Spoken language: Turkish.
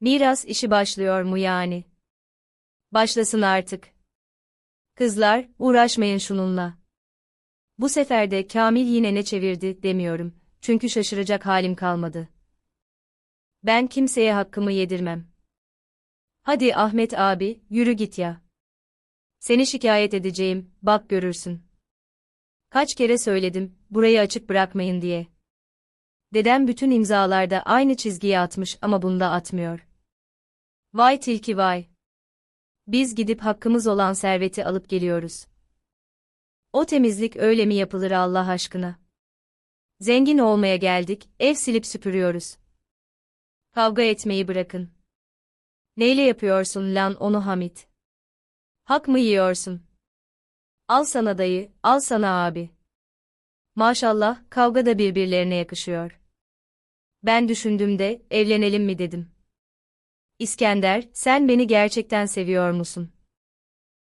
Miras işi başlıyor mu yani? Başlasın artık. Kızlar, uğraşmayın şununla. Bu sefer de Kamil yine ne çevirdi demiyorum, çünkü şaşıracak halim kalmadı. Ben kimseye hakkımı yedirmem. Hadi Ahmet abi, yürü git ya. Seni şikayet edeceğim, bak görürsün. Kaç kere söyledim, burayı açık bırakmayın diye. Dedem bütün imzalarda aynı çizgiyi atmış ama bunda atmıyor. Vay tilki vay. Biz gidip hakkımız olan serveti alıp geliyoruz. O temizlik öyle mi yapılır Allah aşkına? Zengin olmaya geldik, ev silip süpürüyoruz. Kavga etmeyi bırakın. Neyle yapıyorsun lan onu Hamit? Hak mı yiyorsun? Al sana dayı, al sana abi. Maşallah, kavga da birbirlerine yakışıyor. Ben düşündüğümde, evlenelim mi dedim. İskender, sen beni gerçekten seviyor musun?